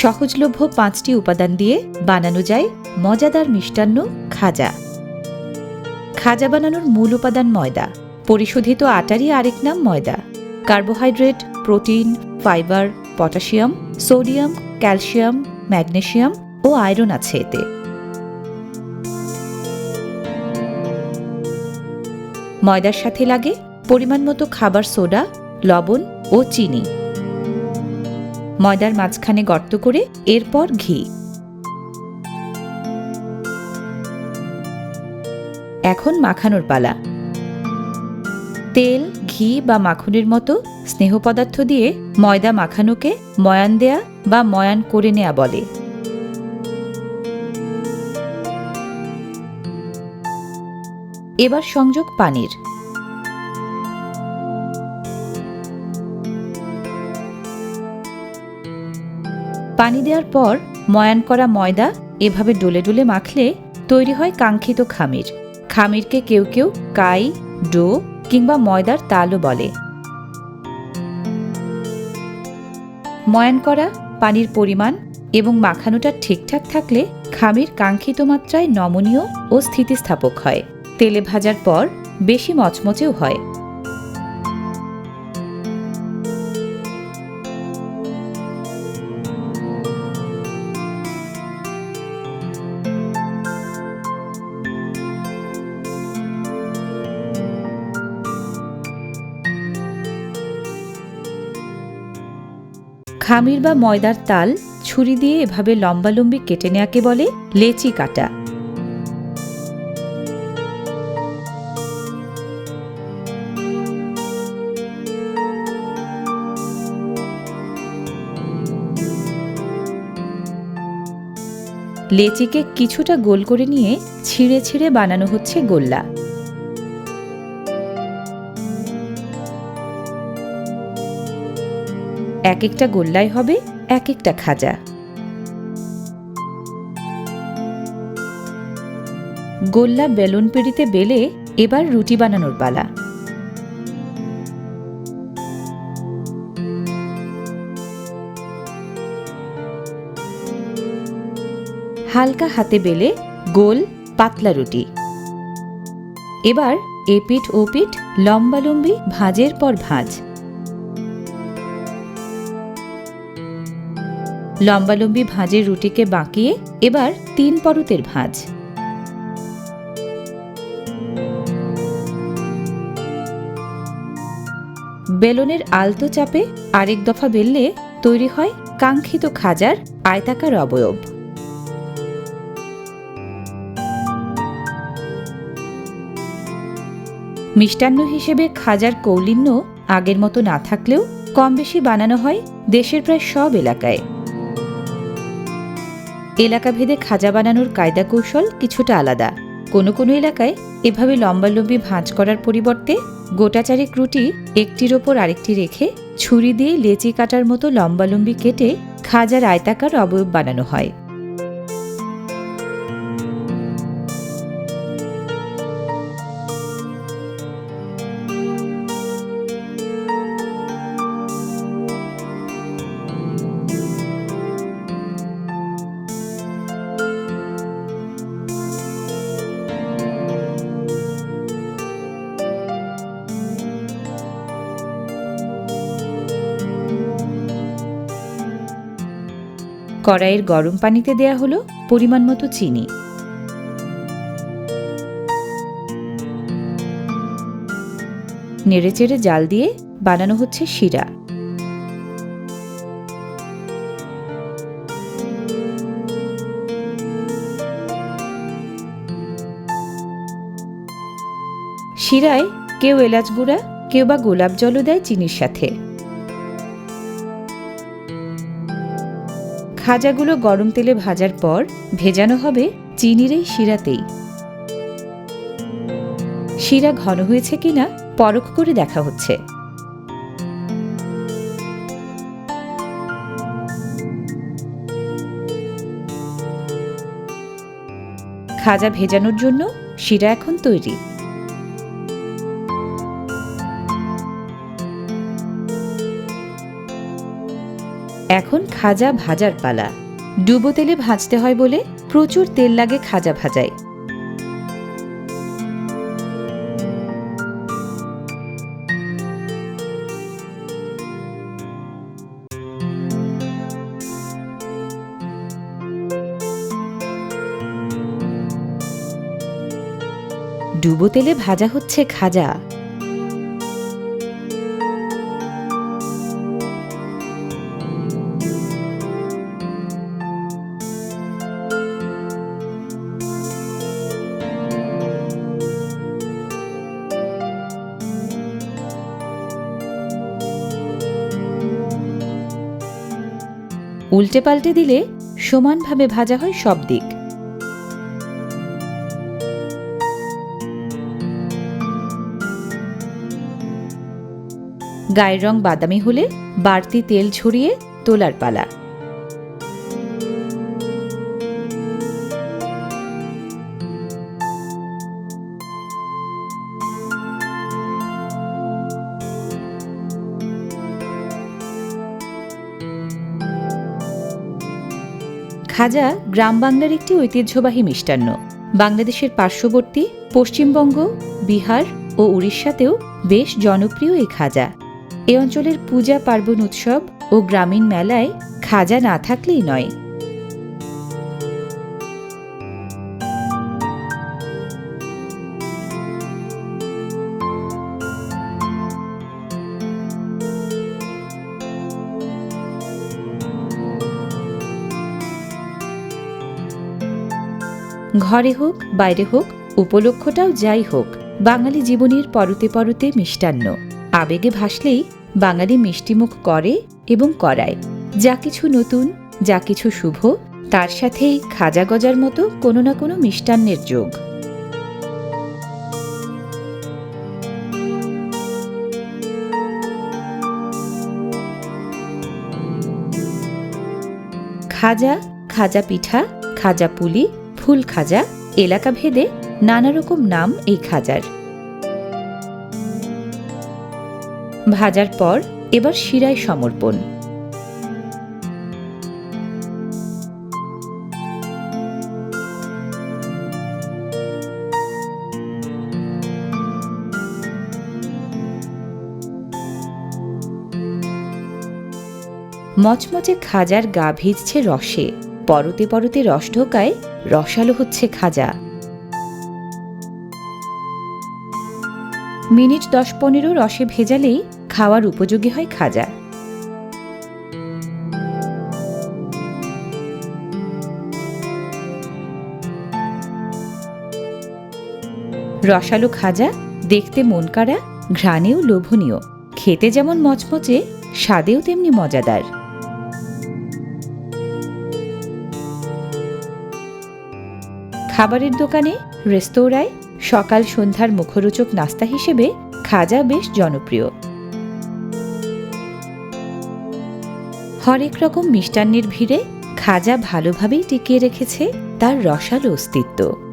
সহজলভ্য পাঁচটি উপাদান দিয়ে বানানো যায় মজাদার মিষ্টান্ন খাজা। খাজা বানানোর মূল উপাদান ময়দা। পরিশোধিত আটারই আরেক নাম ময়দা। Carbohydrate, protein, fibre, potassium, sodium, calcium magnesium ও আয়রন আছে এতে। ময়দার সাথে লাগে পরিমাণ মতো খাবার সোডা, লবণ ও চিনি। ময়দার মাঝখানে গর্ত করে এরপর ঘি। এখন মাখানোর পালা। তেল, ঘি বা মাখনের মতো স্নেহ পদার্থ দিয়ে ময়দা মাখানোকে ময়ান দেয়া বা ময়ান করে নেয়া বলে। এবার সংযোগ পানির। পানি দেওয়ার পর ময়ান করা ময়দা এভাবে ডলে ডলে মাখলে তৈরি হয় কাঙ্ক্ষিত খামির। খামিরকে কেউ কেউ কাই, ডো কিংবা ময়দার তালও বলে। ময়ান করা পানির পরিমাণ এবং মাখানোটা ঠিকঠাক থাকলে খামির কাঙ্ক্ষিত মাত্রায় নমনীয় ও স্থিতিস্থাপক হয়। তেলে ভাজার পর বেশি মচমচেও হয়। খামির বা ময়দার তাল ছুরি দিয়ে এভাবে লম্বালম্বি কেটে নেয়াকে বলে লেচি কাটা। লেচিকে কিছুটা গোল করে নিয়ে ছিঁড়ে ছিঁড়ে বানানো হচ্ছে গোল্লা। এক একটা গোল্লাই হবে এক একটা খাজা। গোল্লা বেলুন পিড়িতে বেলে এবার রুটি বানানোর পালা। হালকা হাতে বেলে গোল, পাতলা রুটি। এবার এ পিঠ এপিঠ ওপিঠ লম্বালম্বি ভাঁজের পর ভাঁজ। লম্বালম্বি ভাঁজের রুটিকে বাঁকিয়ে এবার তিন পরতের ভাঁজ। বেলনের আলতো চাপে আরেক দফা বেললে তৈরি হয় কাঙ্ক্ষিত খাজার আয়তাকার অবয়ব। মিষ্টান্ন হিসেবে খাজার কৌলিন্য আগের মতো না থাকলেও কম বেশি বানানো হয় দেশের প্রায় সব এলাকায়। এলাকাভেদে খাজা বানানোর কায়দা কৌশল কিছুটা আলাদা। কোনো কোনো এলাকায় এভাবে লম্বালম্বি ভাঁজ করার পরিবর্তে গোটাচারেক রুটি একটির ওপর আরেকটি রেখে ছুরি দিয়ে লেচি কাটার মতো লম্বালম্বি কেটে খাজার আয়তাকার অবয়ব বানানো হয়। কড়াইয়ের গরম পানিতে দেয়া হলো পরিমাণ মতো চিনি। নেড়েচেড়ে জাল দিয়ে বানানো হচ্ছে শিরা। শিরায় কেউ এলাচ গুঁড়া, কেউ বা গোলাপ জলও দেয় চিনির সাথে। খাজাগুলো গরম তেলে ভাজার পর ভেজানো হবে চিনির এই শিরাতেই। শিরা ঘন হয়েছে কিনা পরখ করে দেখা হচ্ছে। খাজা ভেজানোর জন্য শিরা এখন তৈরি। খাজা ভাজার পালা। ডুবো তেলে ভাজতে হয় বলে প্রচুর তেল লাগে খাজা ভাজায়। ডুবো তেলে ভাজা হচ্ছে খাজা। উল্টে পাল্টে দিলে সমানভাবে ভাজা হয় সব দিক। গায়ের রং বাদামি হলে বাড়তি তেল ছড়িয়ে তোলার পালা। খাজা গ্রাম বাংলার একটি ঐতিহ্যবাহী মিষ্টান্ন। বাংলাদেশের পার্শ্ববর্তী, পশ্চিমবঙ্গ, বিহার ও উড়িষ্যাতেও বেশ জনপ্রিয় এই খাজা। এ অঞ্চলের পূজা পার্বণ উৎসব ও গ্রামীণ মেলায় খাজা না থাকলেই নয়। ঘরে হোক, বাইরে হোক, উপলক্ষটাও যাই হোক, বাঙালি জীবনের পরতে পরতে মিষ্টান্ন। আবেগে ভাসলেই বাঙালি মিষ্টিমুখ করে এবং করায়। যা কিছু নতুন, যা কিছু শুভ, তার সাথেই খাজা গজার মতো কোনো না কোনো মিষ্টান্নের যোগ। খাজা খাজা পিঠা, খাজা পুলি ফুল খাজা এলাকা ভেদে নানা রকম নাম এই খাজার। ভাজার পর এবার শিরায় সমর্পণ। মচমচে খাজার গা ভিজছে রসে, পরতে পরতে রস ঢোকায় রসালো হচ্ছে খাজা। মিনিট দশ পনেরো রসে ভেজালেই খাওয়ার উপযোগী হয় খাজা। রসালো খাজা দেখতে মন কাড়া, ঘ্রাণেও লোভনীয়। খেতে যেমন মচমচে, স্বাদেও তেমনি মজাদার। খাবারের দোকানে, রেস্তোরাঁয়, সকাল সন্ধ্যার মুখরোচক নাস্তা হিসেবে খাজা বেশ জনপ্রিয়। হরেক রকম মিষ্টান্নের ভিড়ে খাজা ভালোভাবেই টিকিয়ে রেখেছে তার রসালো অস্তিত্ব।